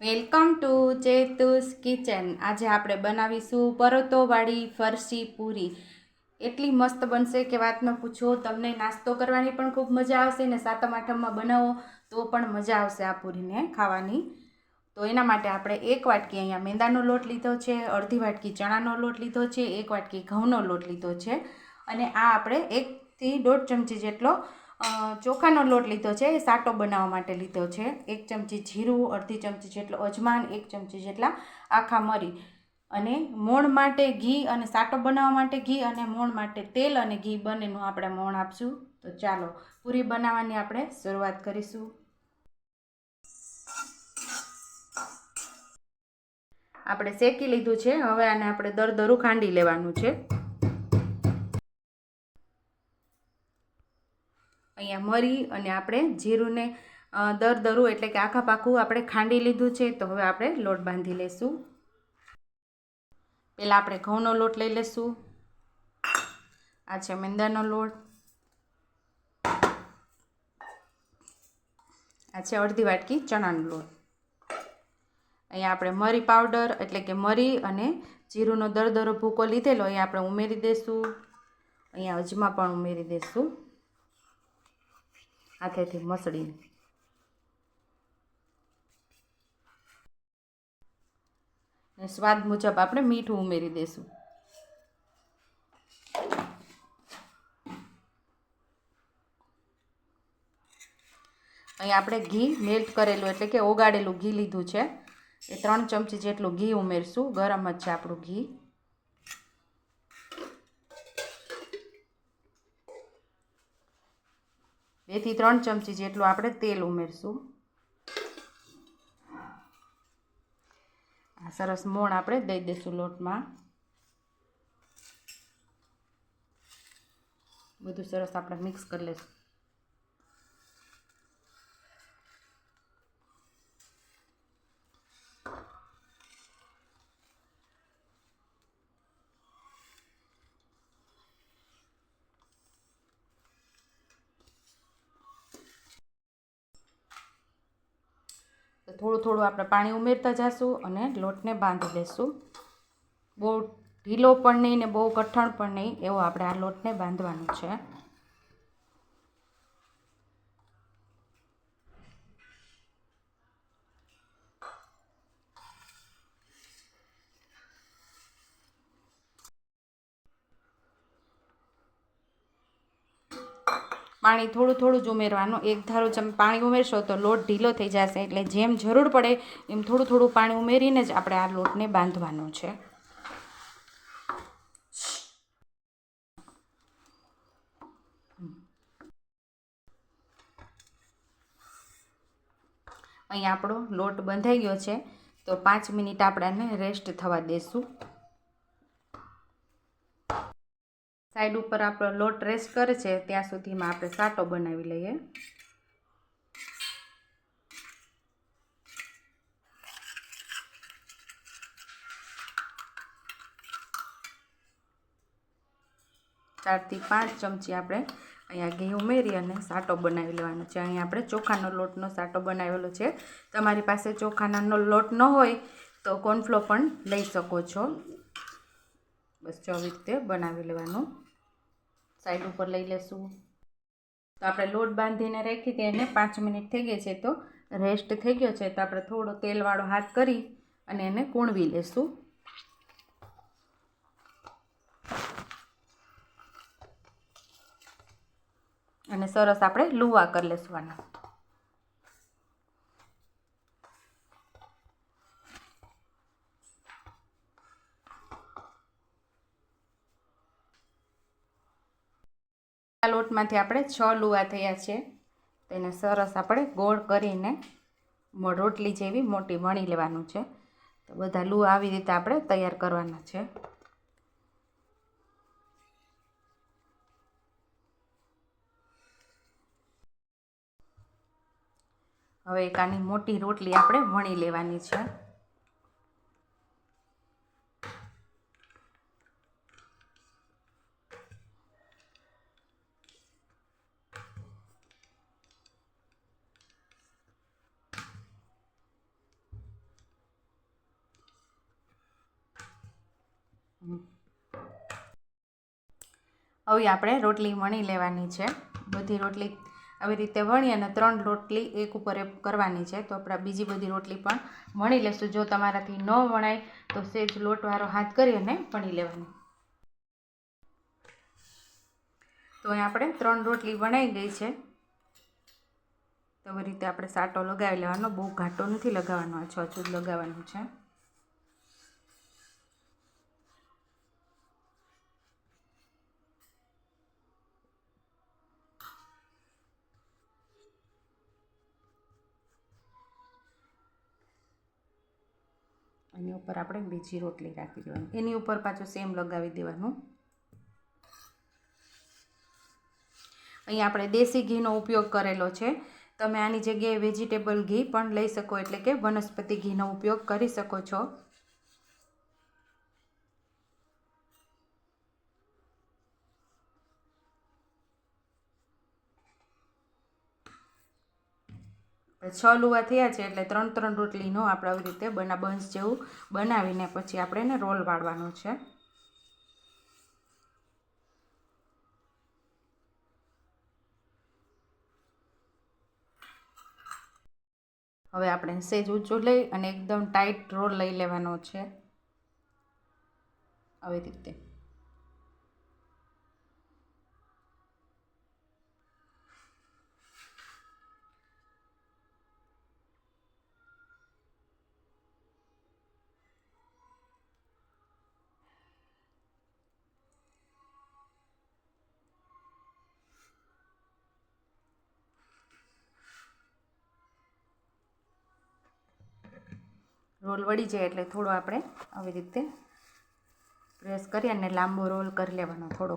Welcome to ચેતુસ kitchen. આજે આપણે બનાવીશું પરોતોવાળી ફરસી પૂરી. એટલી મસ્ત બનશે કે વાત પૂછો, તમને નાસ્તો કરવાની પણ ખૂબ મજા આવશે ને સાતમ આઠમમાં બનાવો તો પણ મજા આવશે આ પૂરીને ખાવાની. તો એના માટે આપણે એક વાટકી અહીંયા મેંદાનો લોટ લીધો છે, અડધી વાટકી ચણાનો લોટ લીધો છે, એક વાટકી ઘઉંનો લોટ લીધો છે. અને આ આપણે એકથી દોઢ ચમચી જેટલો ચોખાનો લોટ લીધો છે એ સાટો બનાવવા માટે લીધો છે. એક ચમચી જીરું, અડધી ચમચી જેટલો અજમાન, એક ચમચી જેટલા આખા મરી. અને મોણ માટે ઘી અને સાટો બનાવવા માટે ઘી અને મોણ માટે તેલ અને ઘી બંનેનું આપણે મોણ આપશું. તો ચાલો, પૂરી બનાવવાની આપણે શરૂઆત કરીશું. આપણે શેકી લીધું છે, હવે આને આપણે દરદરું ખાંડી લેવાનું છે. મરી અને આપણે જીરુંને દર દરું એટલે કે આખા પાખું આપણે ખાંડી લીધું છે, તો હવે આપણે લોટ બાંધી લઈશું પહેલાં આપણે ઘઉંનો લોટ લઈ લઈશું આ છે મેંદાનો લોટ. આ છે અડધી વાટકી ચણાનો લોટ. અહીંયા આપણે મરી પાવડર એટલે કે મરી અને જીરુંનો દરદરો ભૂકો લીધેલો એ આપણે ઉમેરી દઈશું અહીંયા અજમા પણ ઉમેરી દઈશું હાથેથી મસળીને. સ્વાદ મુજબ આપણે મીઠું ઉમેરી દઈશું અહીં આપણે ઘી મેલ્ટ કરેલું એટલે કે ઓગાળેલું ઘી લીધું છે. એ ત્રણ ચમચી જેટલું ઘી ઉમેરશું. ગરમ જ છે આપણું ઘી. બેથી ત્રણ ચમચી જેટલું આપણે તેલ ઉમેરશું. આ સરસ મોણ આપણે દઈ દઈશું લોટમાં. બધું સરસ આપણે મિક્સ કરી લઈશું. થોડું થોડું આપણે પાણી ઉમેરતા જઈશું અને લોટને બાંધી લેશું. બહુ ઢીલો પણ નહીં ને બહુ કઠણ પણ નહીં એવો આપણે આ લોટને બાંધવાનો છે. પાણી થોડું થોડું જ ઉમેરવાનું. એક ધારો તમે પાણી ઉમેરશો તો લોટ ઢીલો થઈ જશે. એટલે જેમ જરૂર પડે એમ થોડું થોડું પાણી ઉમેરીને જ આપણે આ લોટને બાંધવાનો છે. અહીં આપણો લોટ બંધાઈ ગયો છે. તો પાંચ મિનિટ આપણે રેસ્ટ થવા દઈશું સાઈડ ઉપર આપણો લોટ રેસ્ટ કરે છે, ત્યાં સુધીમાં આપણે સાટો બનાવી લઈએ. ચારથી પાંચ ચમચી આપણે અહીંયા ઘી ઉમેરી અને સાટો બનાવી લેવાનો છે. અહીંયા આપણે ચોખાનો લોટનો સાટો બનાવેલો છે. તમારી પાસે ચોખાનો લોટ ન હોય તો કોર્નફ્લો પણ લઈ શકો છો. બસ આવી રીતે બનાવી લેવાનું. સાઈડ ઉપર લઈ લેશું. તો આપણે લોટ બાંધીને રાખી દઈએ એને પાંચ મિનિટ થઈ ગઈ છે તો રેસ્ટ થઈ ગયો છે. તો આપણે થોડો તેલવાળો હાથ કરી અને એને કૂણવી લેશું. અને સરસ આપણે લુવા કરી લેશું આના આ આપણે છ લુવા થયા છે. તેને સરસ આપણે ગોળ કરીને રોટલી જેવી મોટી વણી લેવાનું છે. તો બધા લુવા આવી રીતે આપણે તૈયાર કરવાના છે. હવે એક આની મોટી રોટલી આપણે વણી લેવાની છે. હવે આપણે રોટલી વણી લેવાની છે. બધી રોટલી આવી રીતે વણી અને ત્રણ રોટલી એક ઉપર કરવાની છે. તો આપણે બીજી બધી રોટલી પણ વણી લેશું. જો તમારાથી ન વણાય, તો સેજ લોટવાળો હાથ કરી અને વણી લેવાની. તો અહીં આપણે ત્રણ રોટલી વણાઈ ગઈ છે. તો આવી રીતે આપણે સાટો લગાવી લેવાનો. બહુ ઘાટો નથી લગાવવાનો. આ છ જ લગાવવાનું છે. એની ઉપર આપણે બીજી રોટલી રાખી દેવાની એની ઉપર પાછું સેમ લગાવી દેવાનું. અહીં આપણે દેશી ઘીનો ઉપયોગ કરેલો છે. તમે આની જગ્યાએ વેજીટેબલ ઘી પણ લઈ શકો, એટલે કે વનસ્પતિ ઘીનો ઉપયોગ કરી શકો છો. છ લુવા થયા છે એટલે ત્રણ ત્રણ રોટલીનો આપણે આવી રીતે બના બંસ જેવું બનાવીને પછી આપણે એને રોલ વાળવાનો છે. હવે આપણે સેજ ઊંચું લઈ અને એકદમ ટાઈટ રોલ લઈ લેવાનો છે. આવી રીતે. રોલ વળી જાય એટલે થોડો આપણે આવી રીતે પ્રેસ કરી અને લાંબો રોલ કરી લેવાનો થોડો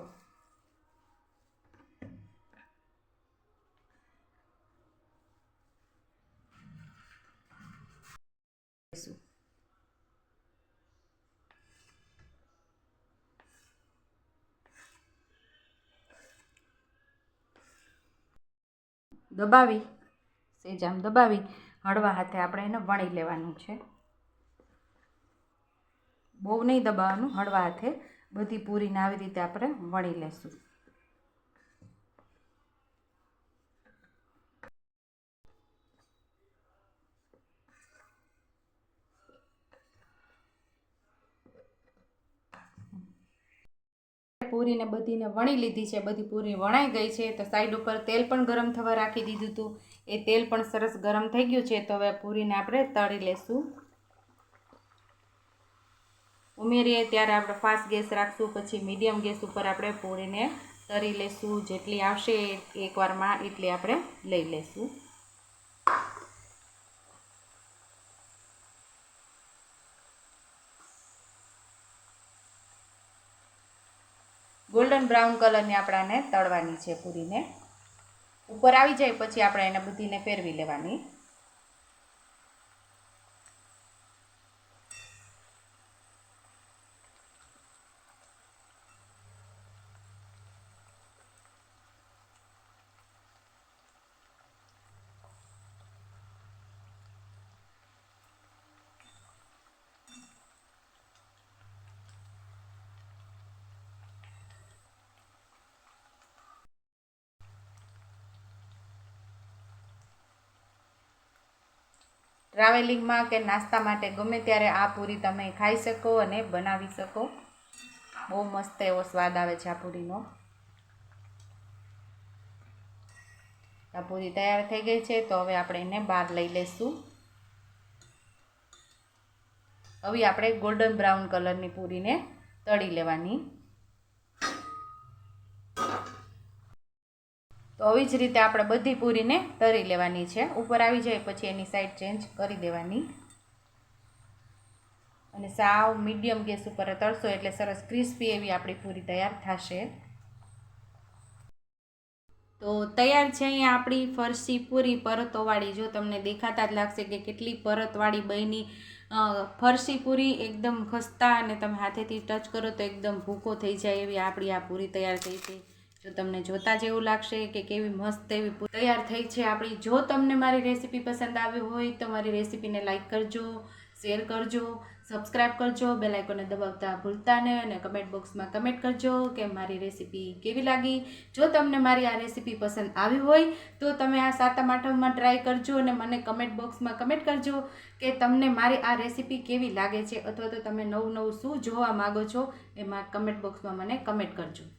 દબાવી સેજ આમ દબાવી, હળવા હાથે આપણે એને વણી લેવાનું છે. બહુ નહીં દબાવવાનું, હળવા હાથે બધી પૂરીને આવી રીતે આપણે વણી લેશું. પૂરીને બધીને વણી લીધી છે, બધી પૂરી વણાઈ ગઈ છે, તો સાઈડ ઉપર તેલ પણ ગરમ થવા રાખી દીધું હતું. એ તેલ પણ સરસ ગરમ થઈ ગયું છે, તો હવે પૂરીને આપણે તળી લેશું. ઉમેરીએ ત્યારે આપણે ફાસ્ટ ગેસ રાખશું, પછી મીડિયમ ગેસ ઉપર આપણે પૂરીને તરી લેશું. જેટલી આવશે એકવારમાં એટલી આપણે લઈ લેશું. ગોલ્ડન બ્રાઉન કલરની આપણાને તળવાની છે પૂરીને. ઉપર આવી જાય, પછી આપણે એને બધીને ફેરવી લેવાની. ટ્રાવેલિંગમાં કે નાસ્તા માટે ગમે ત્યારે આ પૂરી તમે ખાઈ શકો અને બનાવી શકો. બહુ મસ્ત એવો સ્વાદ આવે છે આ પૂરીનો. આ પૂરી તૈયાર થઈ ગઈ છે, તો હવે આપણે એને બહાર લઈ લઈશું. હવે આપણે ગોલ્ડન બ્રાઉન કલરની પૂરીને તળી લેવાની. તો આવી જ રીતે આપણે બધી પૂરીને તરી લેવાની છે. ઉપર આવી જાય પછી એની સાઈડ ચેન્જ કરી દેવાની. અને સાવ મીડિયમ ગેસ ઉપર તળશો એટલે સરસ ક્રિસ્પી એવી આપણી પૂરી તૈયાર થશે. તો તૈયાર છે અહીંયા આપણી ફરસી પૂરી પરતોવાળી. જો તમને દેખાતા જ લાગશે કે કેટલી પરતવાળી બની. ફરસી પૂરી એકદમ ખસ્તા અને તમે હાથેથી ટચ કરો તો એકદમ ભૂકો થઈ જાય એવી આપણી આ પૂરી તૈયાર થઈ છે. જો તમને જોતા જેવું લાગશે કે કેવી મસ્ત એવી તૈયાર થઈ છે આપણી. જો તમને મારી રેસીપી પસંદ આવી હોય તો મારી રેસીપીને લાઈક કરજો, શેર કરજો સબસ્ક્રાઈબ કરજો, બેલ દબાવતા ભૂલતા નહીં અને કમેન્ટ બોક્સમાં કમેન્ટ કરજો કે મારી રેસીપી કેવી લાગી. જો તમને મારી આ રેસીપી પસંદ આવી હોય તો તમે આ સાતમ આઠમમાં ટ્રાય કરજો અને મને કમેન્ટ બોક્સમાં કમેન્ટ કરજો કે તમને મારી આ રેસીપી કેવી લાગે છે અથવા તો તમે નવું નવું શું જોવા માગો છો એમાં કમેન્ટ બોક્સમાં મને કમેન્ટ કરજો.